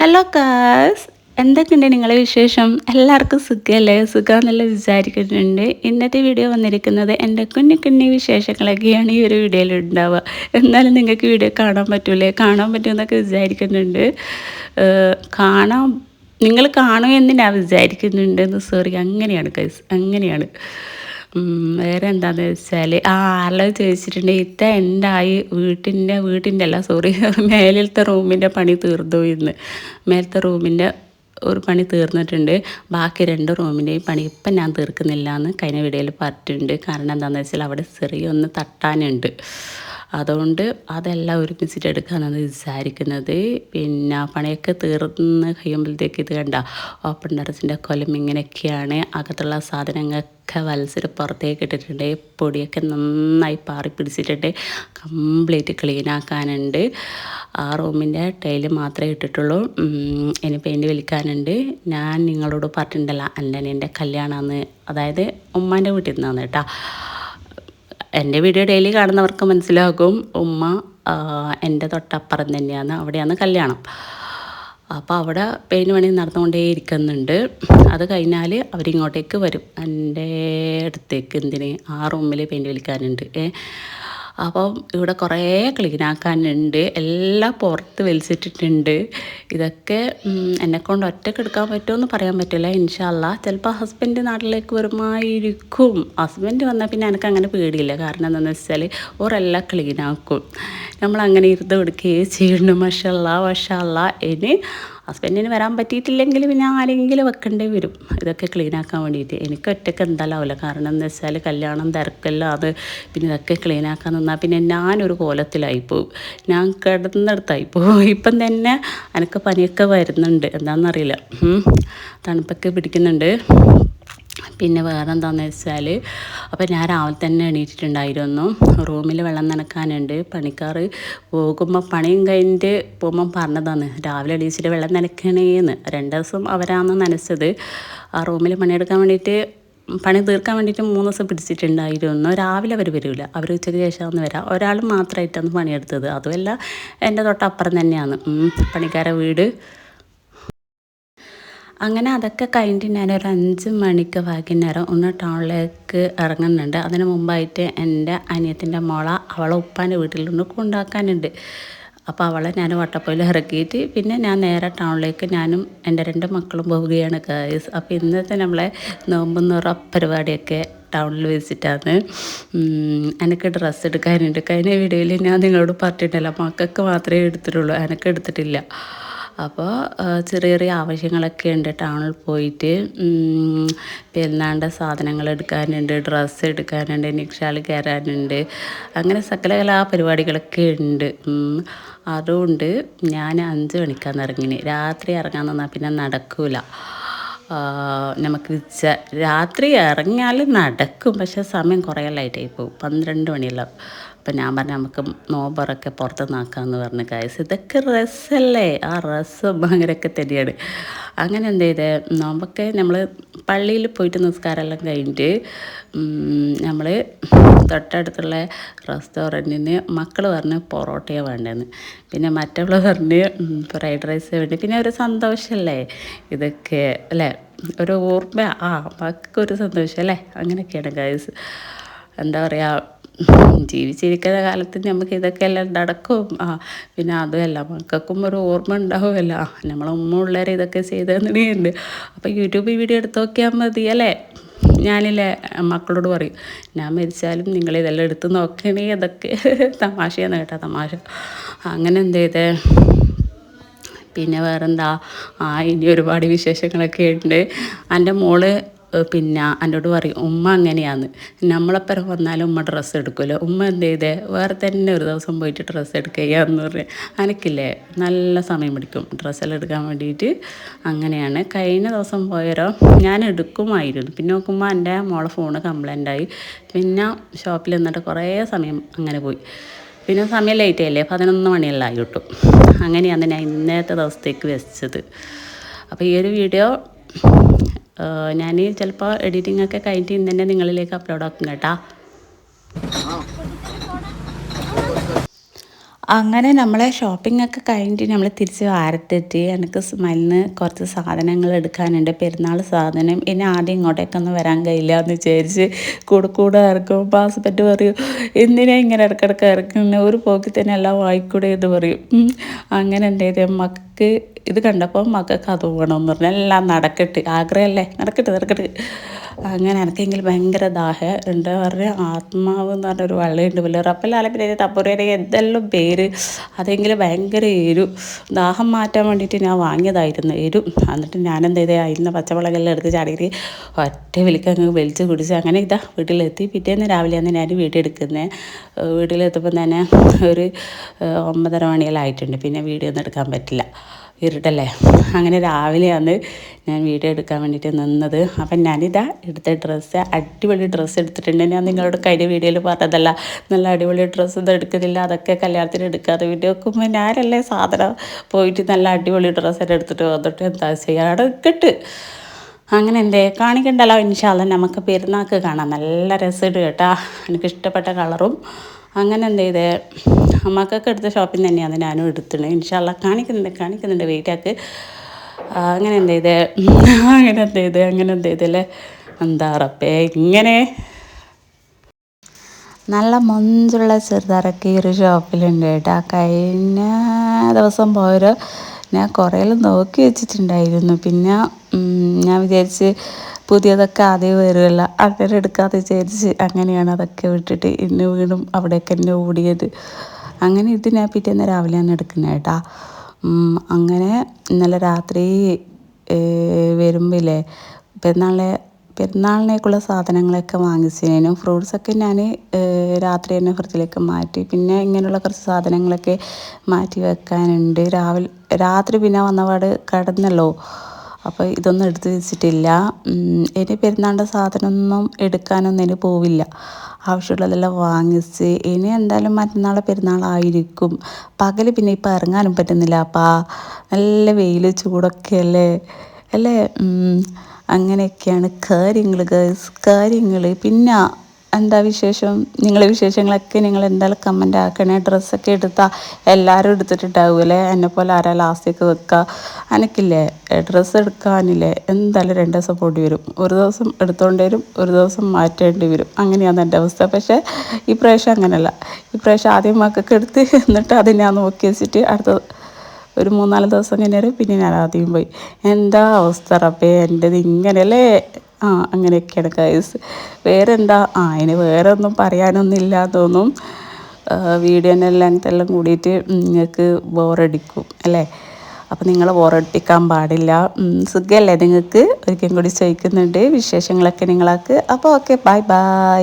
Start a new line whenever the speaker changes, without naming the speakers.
Hello കാസ് എന്തൊക്കെയുണ്ട് നിങ്ങളെ വിശേഷം? എല്ലാവർക്കും സുഖമല്ലേ സുഖമെന്നല്ല വിചാരിക്കുന്നുണ്ട്. ഇന്നത്തെ വീഡിയോ വന്നിരിക്കുന്നത് എന്റെ കുഞ്ഞു കുഞ്ഞു വിശേഷങ്ങളൊക്കെയാണ് ഈ ഒരു വീഡിയോയിൽ ഉണ്ടാവുക. എന്നാലും നിങ്ങൾക്ക് വീഡിയോ കാണാൻ പറ്റൂലേ? കാണാൻ പറ്റുമെന്നൊക്കെ വിചാരിക്കുന്നുണ്ട്. കാണാൻ നിങ്ങൾ കാണുമെന്ന് ഞാൻ വിചാരിക്കുന്നുണ്ടെന്ന് സോറി അങ്ങനെയാണ് കൈസ് അങ്ങനെയാണ്. വേറെ എന്താണെന്ന് വെച്ചാൽ ആ ആരെല്ലാം ചോദിച്ചിട്ടുണ്ട് ഇത്ത എന്തായി? വീട്ടിന്റെ വീട്ടിന്റെ അല്ല സോറി മേലിലത്തെ റൂമിന്റെ പണി തീർന്നു ഇന്ന്. മേലത്തെ റൂമിന്റെ ഒരു പണി തീർന്നിട്ടുണ്ട്. ബാക്കി രണ്ട് റൂമിന്റെയും പണി ഇപ്പം ഞാൻ തീർക്കുന്നില്ല എന്ന് കഴിഞ്ഞ വീഡിയോയിൽ പറഞ്ഞിട്ടുണ്ട്. കാരണം എന്താണെന്ന് വെച്ചാൽ അവിടെ ചെറിയൊന്ന് തട്ടാനുണ്ട്. അതുകൊണ്ട് അതെല്ലാം ഒരുമിച്ചിട്ട് എടുക്കാമെന്നാണ് വിചാരിക്കുന്നത്. പിന്നെ പണിയൊക്കെ തീർന്ന് കഴിയുമ്പോഴത്തേക്ക് ഇത് കണ്ട ഓപ്പൺ ടെറസിന്റെ കൊലം ഇങ്ങനെയൊക്കെയാണ്. അകത്തുള്ള സാധനങ്ങളൊക്കെ വലിച്ചിട്ട് പുറത്തേക്ക് ഇട്ടിട്ടുണ്ട്. പൊടിയൊക്കെ നന്നായി പാറി പിടിച്ചിട്ടുണ്ട്. കംപ്ലീറ്റ് ക്ലീനാക്കാനുണ്ട് ആ റൂമിന്റെ ടൈൽ മാത്രമേ ഇട്ടിട്ടുള്ളൂ. ഇനി പെയിന്റ് വലിക്കാനുണ്ട്. ഞാൻ നിങ്ങളോട് പറഞ്ഞിട്ടുണ്ടല്ലോ അല്ലെ എന്റെ കല്യാണമാണ് അതായത് ഉമ്മാന്റെ വീട്ടിൽ നിന്നാണ് കേട്ടോ. എന്റെ വീഡിയോ ഡെയിലി കാണുന്നവർക്ക് മനസ്സിലാകും. ഉമ്മ എന്റെ തൊട്ടപ്പുറം തന്നെയാണ്. അവിടെയാണ് കല്യാണം. അപ്പോൾ അവിടെ പെയിന്റ് പണി നടന്നുകൊണ്ടേ ഇരിക്കുന്നുണ്ട്. അത് കഴിഞ്ഞാൽ അവരിങ്ങോട്ടേക്ക് വരും. എന്റെ അടുത്തേക്ക് എന്തിന്? ആ റൂമിൽ പെയിന്റ് വലിക്കാനുണ്ട്. അപ്പം ഇവിടെ കുറേ ക്ലീനാക്കാനുണ്ട്. എല്ലാം പുറത്ത് വലിച്ചിട്ടിട്ടുണ്ട്. ഇതൊക്കെ എന്നെക്കൊണ്ട് ഒറ്റയ്ക്ക് എടുക്കാൻ പറ്റുമെന്ന് പറയാൻ പറ്റില്ല. ഇൻഷാല്ല ചിലപ്പോൾ ഹസ്ബൻഡ് നാട്ടിലേക്ക് വരുമായിരിക്കും. ഹസ്ബൻഡ് വന്നാൽ പിന്നെ എനിക്ക് അങ്ങനെ പേടിയില്ല. കാരണം എന്താണെന്ന് വെച്ചാൽ ഓരെല്ലാം ക്ലീനാക്കും. നമ്മളങ്ങനെ ഇരുന്ന് കൊടുക്കുകയും ചെയ്യുന്നു. മഷല്ല മഷല്ല ഇനി ഹസ്ബൻഡിന് വരാൻ പറ്റിയിട്ടില്ലെങ്കിൽ പിന്നെ ആരെങ്കിലും വെക്കേണ്ടി വരും. ഇതൊക്കെ ക്ലീൻ ആക്കാൻ വേണ്ടിയിട്ട്. എനിക്ക് ഒറ്റയ്ക്ക് എന്തായാലും ആവില്ല കാരണം എന്ന് വെച്ചാൽ കല്യാണം തിരക്കെല്ലാം അത് പിന്നെ ഇതൊക്കെ ക്ലീൻ ആക്കാൻ നിന്നാൽ പിന്നെ ഞാനൊരു കോലത്തിലായി പോകും ഞാൻ കിടന്നിടത്തായിപ്പോവും ഇപ്പം തന്നെ എനിക്ക് പനിയൊക്കെ വരുന്നുണ്ട്. എന്താണെന്നറിയില്ല തണുപ്പൊക്കെ പിടിക്കുന്നുണ്ട്. പിന്നെ വേറെ എന്താണെന്ന് വെച്ചാൽ അപ്പോൾ ഞാൻ രാവിലെ തന്നെ എണീറ്റിട്ടുണ്ടായിരുന്നു. റൂമിൽ വെള്ളം നനക്കാനുണ്ട്. പണിക്കാർ പോകുമ്പോൾ പണിയും കഴിഞ്ഞിട്ട് പോകുമ്പം പറഞ്ഞതാണ് രാവിലെ എണീച്ചിട്ട് വെള്ളം നനക്കണേന്ന്. രണ്ട് ദിവസം അവരാണ് നനച്ചത്. ആ റൂമിൽ പണിയെടുക്കാൻ വേണ്ടിയിട്ട് പണി തീർക്കാൻ വേണ്ടിയിട്ട് മൂന്ന് ദിവസം പിടിച്ചിട്ടുണ്ടായിരുന്നു. രാവിലെ അവർ വരില്ല അവർ ഉച്ചയ്ക്ക് ശേഷമാണ് വരാം. ഒരാൾ മാത്രമായിട്ടാണ് പണിയെടുത്തത്. അതുമല്ല എന്റെ തൊട്ടപ്പുറം തന്നെയാണ്. പണിക്കാരെ വീട് അങ്ങനെ അതൊക്കെ കഴിഞ്ഞിട്ട് ഞാനൊരു അഞ്ച് മണിക്ക് വൈകുന്നേരം ഒന്ന് ടൗണിലേക്ക് ഇറങ്ങുന്നുണ്ട്. അതിന് മുമ്പായിട്ട് എന്റെ അനിയത്തിന്റെ മോള അവളെ ഉപ്പാന്റെ നിന്ന് കൊണ്ടാക്കാനുണ്ട് അപ്പോൾ അവളെ ഞാൻ വട്ടപ്പയിൽ ഇറക്കിയിട്ട് പിന്നെ ഞാൻ നേരെ ടൗണിലേക്ക് ഞാനും എന്റെ രണ്ട് മക്കളും പോവുകയാണ് ഗൈസ് അപ്പോൾ ഇന്നത്തെ നമ്മളെ നോമ്പുന്നുറ പരിപാടിയൊക്കെ ടൗണിൽ വെച്ചിട്ടാണ്. എനിക്ക് ഡ്രസ്സ് എടുക്കാനുണ്ട്. കഴിഞ്ഞ വീഡിയോയിൽ ഞാൻ നിങ്ങളോട് പറഞ്ഞിട്ടില്ല മക്കൾക്ക് മാത്രമേ എടുത്തിട്ടുള്ളൂ. എനിക്ക് എടുത്തിട്ടില്ല. അപ്പോൾ ചെറിയ ചെറിയ ആവശ്യങ്ങളൊക്കെ ഉണ്ട്. ടൗണിൽ പോയിട്ട് പെരുന്നാണ്ട സാധനങ്ങൾ എടുക്കാനുണ്ട് ഡ്രസ്സ് എടുക്കാനുണ്ട് നിക്ഷാൽ കയറാനുണ്ട്. അങ്ങനെ സകല കലാ പരിപാടികളൊക്കെ ഉണ്ട്. അതുകൊണ്ട് ഞാൻ അഞ്ച് മണിക്കാന്ന് ഇറങ്ങിന്. രാത്രി ഇറങ്ങാൻ നിന്നാൽ പിന്നെ നടക്കൂല. നമുക്ക് ച രാത്രി ഇറങ്ങിയാൽ നടക്കും പക്ഷേ സമയം കുറേ ലൈറ്റായി പോകും. പന്ത്രണ്ട് മണിയെല്ലാം. അപ്പം ഞാൻ പറഞ്ഞു നമുക്ക് നോബറൊക്കെ പുറത്ത് നാക്കാമെന്ന് പറഞ്ഞു കായസ് ഇതൊക്കെ രസമല്ലേ ആ രസം അങ്ങനെയൊക്കെ തന്നെയാണ്. അങ്ങനെ എന്ത് ചെയ്തേ? നോമ്പൊക്കെ നമ്മൾ പള്ളിയിൽ പോയിട്ട് നിസ്കാരമെല്ലാം കഴിഞ്ഞിട്ട് നമ്മൾ തൊട്ടടുത്തുള്ള റെസ്റ്റോറന്റിന് മക്കൾ പറഞ്ഞ് പൊറോട്ടയാണ് വേണ്ടതെന്ന് പിന്നെ മറ്റുള്ള പറഞ്ഞ് ഫ്രൈഡ് റൈസ് വേണ്ടി. പിന്നെ ഒരു സന്തോഷമല്ലേ ഇതൊക്കെ അല്ലേ? ഒരു ഓർമ്മ ആ മക്കൾക്കൊരു സന്തോഷം അല്ലേ? അങ്ങനെയൊക്കെയാണ് ഗൈസ് എന്താ പറയുക ജീവിച്ചിരിക്കുന്ന കാലത്ത് നമുക്ക് ഇതൊക്കെ എല്ലാം നടക്കും. ആ പിന്നെ അതുമല്ല മക്കൾക്കും ഒരു ഓർമ്മ ഉണ്ടാവുമല്ല. നമ്മളെ ഉമ്മ ഉള്ളവരെ ഇതൊക്കെ ചെയ്ത് തന്നിട്ടുണ്ട് അപ്പോൾ യൂട്യൂബ് വീഡിയോ എടുത്ത് നോക്കിയാൽ മതി അല്ലേ? ഞാനില്ലേ മക്കളോട് പറയും ഞാൻ മരിച്ചാലും നിങ്ങൾ ഇതെല്ലാം എടുത്ത് നോക്കണേ അതൊക്കെ തമാശയാണ് കേട്ടോ തമാശ. അങ്ങനെ എന്ത് ചെയ്തേ? പിന്നെ വേറെന്താ? ആ ഇനി ഒരുപാട് വിശേഷങ്ങളൊക്കെ ഉണ്ട്. എന്റെ മോൾ പിന്നെ എന്നോട് പറയും ഉമ്മ അങ്ങനെയാന്ന് നമ്മളെപ്പുറം വന്നാലും ഉമ്മ ഡ്രസ്സ് എടുക്കുമല്ലോ ഉമ്മ എന്ത് ചെയ്തേ? വേറെ തന്നെ ഒരു ദിവസം പോയിട്ട് ഡ്രസ്സ് എടുക്കുകയെന്ന് പറഞ്ഞു. എനിക്കില്ലേ നല്ല സമയം പിടിക്കും ഡ്രസ്സെല്ലാം എടുക്കാൻ വേണ്ടിയിട്ട്. അങ്ങനെയാണ്. കഴിഞ്ഞ ദിവസം പോയരോ ഞാൻ എടുക്കുമായിരുന്നു. പിന്നെ നോക്കുമ്പോൾ എന്റെ മോളെ ഫോണ് കംപ്ലൈന്റ് ആയി. പിന്നെ ഷോപ്പിൽ നിന്നിട്ട് കുറേ സമയം അങ്ങനെ പോയി. പിന്നെ സമയം ലേറ്റ് ആയില്ലേ? പതിനൊന്ന് മണിയെല്ലാം ആയി കിട്ടും. അങ്ങനെയാണ് ഞാൻ ഇന്നത്തെ ദിവസത്തേക്ക് വെച്ചത്. അപ്പോൾ ഈ ഒരു വീഡിയോ ഞാൻ ചിലപ്പോൾ എഡിറ്റിംഗ് ഒക്കെ കഴിഞ്ഞിട്ട് ഇന്ന് തന്നെ നിങ്ങളിലേക്ക് അപ്ലോഡ് ആക്കും കേട്ടോ. അങ്ങനെ നമ്മളെ ഷോപ്പിംഗ് ഒക്കെ കഴിഞ്ഞിട്ട് നമ്മൾ തിരിച്ച് വാരത്തെത്തി. എനിക്ക് സ്മെല്ലിന് കുറച്ച് സാധനങ്ങൾ എടുക്കാനുണ്ട് പെരുന്നാൾ സാധനം. ഇനി ആദ്യം ഇങ്ങോട്ടേക്കൊന്നും വരാൻ കഴിയില്ല എന്ന് വിചാരിച്ച് കൂടെ കൂടെ ഇറക്കും പാസ്പെറ്റ് പറയും എന്തിനാ ഇങ്ങനെ ഇടക്കിടക്ക് ഇറക്കുന്നത് ഒരു പോക്കി തന്നെ എല്ലാം വായിക്കൂടെ എന്ന് പറയും. അങ്ങനെ എന്റെ മക്കൾക്ക് ഇത് കണ്ടപ്പോൾ മക്കൾക്ക് അത് വേണമെന്ന് പറഞ്ഞാൽ എല്ലാം നടക്കട്ട്. ആഗ്രഹമല്ലേ നടക്കട്ടെ നടക്കട്ടെ. അങ്ങനെ എനിക്കെങ്കിൽ ഭയങ്കര ദാഹ. എന്താ പറയുക ആത്മാവ് എന്ന് പറഞ്ഞൊരു വള്ളയുണ്ട്. വലിയ റപ്പലാലെ പിന്നെ തപ്പുരേനെ എന്തെല്ലാം പേര് അതെങ്കിലും ഭയങ്കര എരു ദാഹം മാറ്റാൻ വേണ്ടിയിട്ട് ഞാൻ വാങ്ങിയതായിരുന്നു എരു. എന്നിട്ട് ഞാൻ എന്ത് ചെയ്തേ അതിന് പച്ചമുളകെല്ലാം എടുത്ത് ചാടിയിട്ട് ഒറ്റ വിളിക്കങ്ങ് വലിച്ച് കുടിച്ച് അങ്ങനെ ഇതാ വീട്ടിലെത്തി. പിറ്റേന്ന് രാവിലെയാണ് ഞാൻ വീഡിയോ എടുക്കുന്നത് വീട്ടിലെത്തുമ്പോൾ തന്നെ ഒരു ഒമ്പതര മണിയെല്ലാം ആയിട്ടുണ്ട്. പിന്നെ വീഡിയോ ഒന്നും എടുക്കാൻ പറ്റില്ല. ഇരുട്ടല്ലേ? അങ്ങനെ രാവിലെയാണ് ഞാൻ വീഡിയോ എടുക്കാൻ വേണ്ടിയിട്ട് നിന്നത്. അപ്പം ഞാനിതാ എടുത്ത ഡ്രസ്സ് അടിപൊളി ഡ്രസ്സ് എടുത്തിട്ടുണ്ട്. ഞാൻ നിങ്ങളോട് കഴിഞ്ഞ വീഡിയോയിൽ പറഞ്ഞതല്ല നല്ല അടിപൊളി ഡ്രസ്സ് ഒന്നും എടുക്കുന്നില്ല. അതൊക്കെ കല്യാണത്തിന് എടുക്കാതെ വീഡിയോ വെക്കുമ്പോൾ ഞാനല്ലേ സാധനം പോയിട്ട് നല്ല അടിപൊളി ഡ്രസ്സൊക്കെ എടുത്തിട്ട് വന്നിട്ട് എന്താ ചെയ്യുക അവിടെ കിട്ട് അങ്ങനെ എന്തേ? കാണിക്കണ്ടല്ലോ. ഇൻഷാല്ല നമുക്ക് പെരുന്നാൾക്ക് കാണാം. നല്ല രസമുണ്ട് കേട്ടോ. എനിക്ക് ഇഷ്ടപ്പെട്ട കളറും അങ്ങനെ എന്ത് ചെയ്തേ? മക്കൾക്ക് എടുത്ത ഷോപ്പിൽ തന്നെയാണ് ഞാനും എടുത്തത്. ഇൻഷാല്ല കാണിക്കുന്നുണ്ട് കാണിക്കുന്നുണ്ട്. വെയിറ്റാക്ക് അങ്ങനെ എന്ത് ചെയ്തേ? അങ്ങനെ എന്ത് ചെയ്തേ? അങ്ങനെ എന്ത് ചെയ്തല്ലേ എന്താ റപ്പേ ഇങ്ങനെ. നല്ല മൊഞ്ചുള്ള ചെറുതാറൊക്കെ ഈ ഒരു ഷോപ്പിലുണ്ട് കേട്ടോ. കഴിഞ്ഞ ദിവസം പോയൊരു ഞാൻ കുറേയെല്ലാം നോക്കി വെച്ചിട്ടുണ്ടായിരുന്നു. പിന്നെ ഞാൻ വിചാരിച്ച് പുതിയതൊക്കെ ആദ്യം വരുമല്ല അങ്ങനെ എടുക്കാതെ വിചാരിച്ച് അങ്ങനെയാണ് അതൊക്കെ വിട്ടിട്ട് ഇന്ന് വീണ്ടും അവിടേക്ക് തന്നെ ഓടിയത്. അങ്ങനെ ഇത് ഞാൻ പിറ്റേന്ന് രാവിലെയാണ് എടുക്കുന്നത് കേട്ടാ. അങ്ങനെ ഇന്നലെ രാത്രി വരുമ്പില്ലേ പെരുന്നാളെ പെരുന്നാളിനേക്കുള്ള സാധനങ്ങളൊക്കെ വാങ്ങിച്ചതിനും ഫ്രൂട്ട്സൊക്കെ ഞാൻ രാത്രി തന്നെ ഫ്രിഡ്ജിലേക്ക് മാറ്റി. പിന്നെ ഇങ്ങനെയുള്ള കുറച്ച് സാധനങ്ങളൊക്കെ മാറ്റി വെക്കാനുണ്ട്. രാവിലെ രാത്രി പിന്നെ വന്നപാട് കിടന്നല്ലോ. അപ്പോൾ ഇതൊന്നും എടുത്ത് വെച്ചിട്ടില്ല. ഇനി പെരുന്നാളിന്റെ സാധനമൊന്നും എടുക്കാനൊന്നും ഇനി പോവില്ല. ആവശ്യമുള്ളതെല്ലാം വാങ്ങിച്ച് ഇനി എന്തായാലും മറ്റന്നാൾ പെരുന്നാളായിരിക്കും. പകൽ പിന്നെ ഇപ്പം ഇറങ്ങാനും പറ്റുന്നില്ല. അപ്പാ നല്ല വെയിൽ ചൂടൊക്കെ അല്ലേ? അല്ലേ? അങ്ങനെയൊക്കെയാണ് കാര്യങ്ങൾ കാര്യങ്ങൾ പിന്നെ എന്താ വിശേഷം? നിങ്ങളെ വിശേഷങ്ങളൊക്കെ നിങ്ങൾ എന്തായാലും കമന്റ് ആക്കണേ. ഡ്രസ്സൊക്കെ എടുത്താൽ എല്ലാവരും എടുത്തിട്ടുണ്ടാവുമല്ലേ എന്നെ പോലെ ആരാ ലാസ്റ്റേക്ക് വെക്കുക അനക്കില്ലേ? ഡ്രസ്സ് എടുക്കാനില്ലേ? എന്തായാലും രണ്ട് ദിവസം പോണ്ടി വരും. ഒരു ദിവസം എടുത്തോണ്ടി വരും ഒരു ദിവസം മാറ്റേണ്ടി വരും. അങ്ങനെയാണ് എന്റെ അവസ്ഥ. പക്ഷേ ഈ പ്രാവശ്യം അങ്ങനെയല്ല ഈ പ്രാവശ്യം ആദ്യം മക്കൾക്ക് എടുത്ത് എന്നിട്ട് അതിനെ നോക്കി വെച്ചിട്ട് അടുത്ത ഒരു മൂന്നാൽ ദിവസം കഴിഞ്ഞാൽ പിന്നെ ഞാൻ ആദ്യം പോയി. എന്താ അവസ്ഥ റബ്ബേ? എന്റെത് ഇങ്ങനെയല്ലേ ആ അങ്ങനെയൊക്കെയാണ് ഗൈസ് വേറെ എന്താ ആ അതിന് വേറെ ഒന്നും പറയാനൊന്നുമില്ല തോന്നും. വീഡിയോന്റെ ലെങ്ത് എല്ലാം കൂടിയിട്ട് നിങ്ങൾക്ക് ബോറടിക്കും അല്ലേ? അപ്പോൾ നിങ്ങൾ ബോറടിക്കാൻ പാടില്ല. സുഖമല്ലേ നിങ്ങൾക്ക്? ഒരിക്കലും കൂടി ചോദിക്കുന്നുണ്ട്. വിശേഷങ്ങളൊക്കെ നിങ്ങൾക്ക് അപ്പോൾ ഓക്കെ ബൈ ബൈ